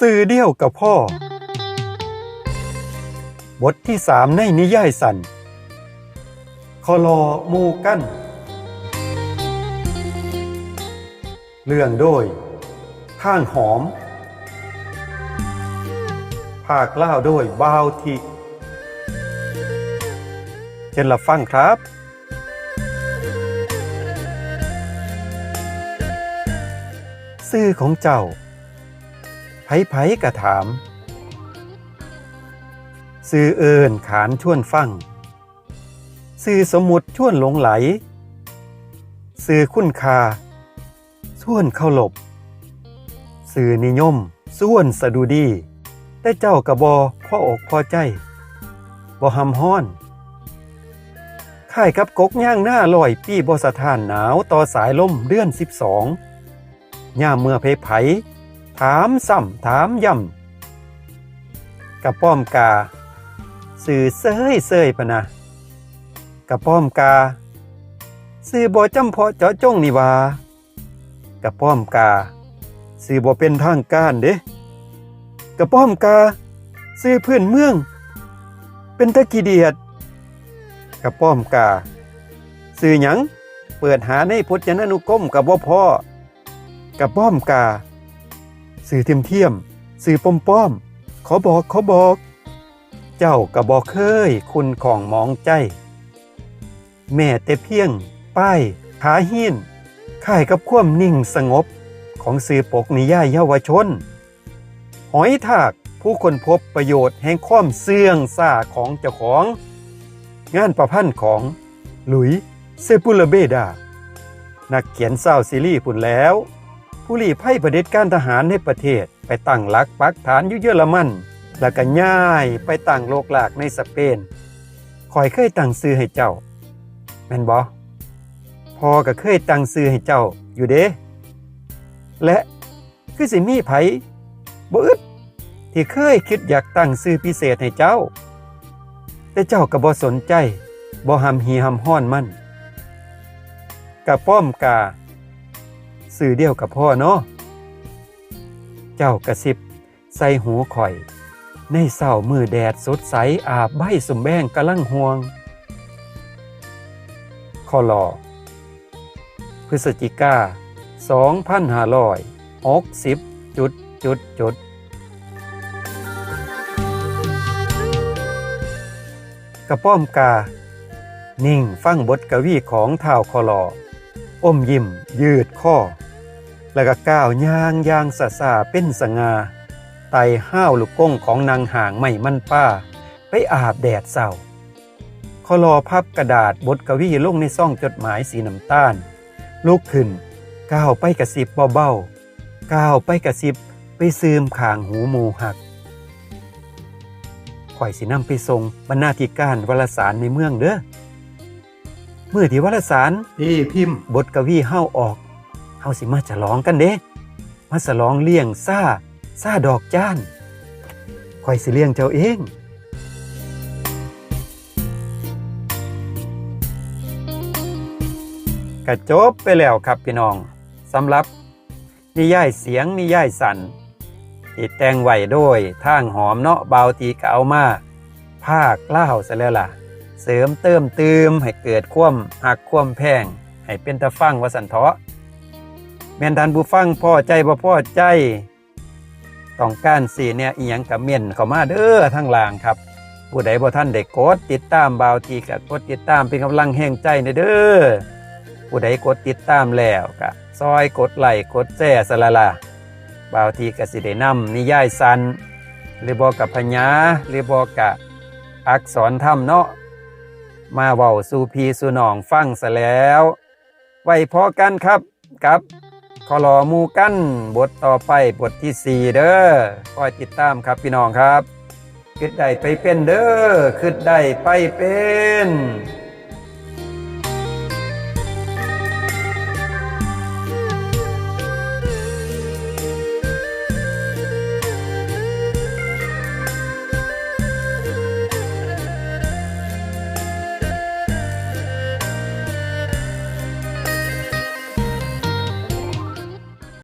สื่อเดียวกับพ่อ บทที่สามในนิยายสันคอลอมูกัน เรื่องโดยทางหอม ภาคเล่าวโดยบาวทิเชิญรับฟังครับซื่อของเจ้า ไผไผกระถามซื่อเอินขานชวนฟังซื่อสมุดชวนหลงไหลซื่อคุณคาส่วนเข้าหลบ สื่อนิยมส่วนสะดุดี แต่เจ้ากระบอพ่ออกพ่อใจบ่หำห้อนค่ายกับกกย่างหน้าลอยปี้บสถานหนาวต่อสายลมเดือนสิบสองย่าเมื่อเพไผ ถามซ้ำถามย่ำกระป้อมกา สื่อเซยเซยปะนะกระป้อมกา สื่อบ่จำเพาะเจาะจงนี่วากระป้อมกา สื่อบ่เป็นทางการเด้กระป้อมกา สื่อพื้นเมือง เป็นตะกี้เดียดกระป้อมกา สื่อหยังเปิดหาในพจนานุกรมกับบ่าพ่อกระป้อมกา สื่อเทียมเทียมสื่อปอมป้อมขอบอกขอบอก เจ้าก็บอกเคยคุณของมองใจ แม่แต่เพียง ป้ายหาหินค่ายกับความนิ่งสงบของสื่อปกนิยายเยาวชน หอยทากผู้คนพบประโยชน์แห่งความเสื่องซ่าของเจ้าของ งานประพันธ์ของหลุยเซปูลเบดา นักเขียนเศร้าซีรีส์ปุ่นแล้ว ผู้ลี้ภัยประเผด็จการทหารในประเทศ ไปตั้งหลักปักฐานอยู่เยอรมัน แล้วก็ย้ายไปตั้งโลกหลากในสเปนคอยเคยตั้งซื้อให้เจ้า แม่นบ่พอก็เคยตั้งซื้อให้เจ้าอยู่เด้ และคือสิมีไผบ่อึดที่เคยคิดอยากตั้งซื้อพิเศษให้เจ้า แต่เจ้าก็บ่สนใจบ่หำหีหำห้อนมันกะป้อมกา สื่อเดียวกับพ่อเนาะเจ้ากระสิบ ใส่หูข่อย ในเศร้ามือแดดสดใสอาบใบสมแบงกะลังห่วงคอลอพฤศจิกา2560จุดจุดจุดกระป้อมกา นิ่งฟังบทกวีของท่าวคอลอ อมยิ้ม ยืดข้อ แล้วก็ก้าวย่างย่างสะสาเป็นสงาไต่ห้าวลูกก้งของนางห่างไม่มันป้า ไปอาบแดดเศร้าคอลอพับกระดาษบทกวีลงในซ่องจดหมายสีน้ำตาล ลุกขึ้น ก้าวไปกระสิบเบาๆก้าวไปกระสิบไปซึมขางหูหมูหักข่อยสินำไปทรงบรรณาธิการวารสารในเมืองเด้อ มื่อที่วารสารพี่พิมพ์ บทกวีเฮาออกเฮาสิมาฉลองกันเด้มาฉลองเลี้ยงซ่าซ่าดอกจ้านคอยสิเลี้ยงเจ้าเองกระจบไปแล้วครับพี่น้องสำหรับนิยายเสียงนิยายสันที่แต่งไว้โดยทางหอมเนาะเบาตีก็เอามาภาคเล่าวซะแล้วล่ะ เสริมเติมเติมให้เกิดความหักความแพงให้เป็นตะฟังวสันเถาะแม่นทันผู้ฟังพ่อใจบ่พ่อใจต้องการสีเนี่ยอีหยังกับเม่นเข้ามาเด้อทั้งล่างครับ ผู้ใดบ่ท่านได้กดติดตามบ่าวทีก็กดติดตามเป็นกำลังแห่งใจในเด้อผู้ใดกดติดตามแล้วก็ซอยกดไลค์กดแชร์สละละบ่าวทีก็สิได้นำนิยายสันหรือบอกกับพญาหรือบอกกับอักษรธรรมเนาะ มาเว้าสู่พีสู่น้องฟังซะแล้ว ไว้พอกันครับกับขอลอมูกันบทต่อไปบทที่ 4 เด้อคอยติดตามครับพี่น้องครับ คิดได้ไปเป็นเด้อคิดได้ไปเป็น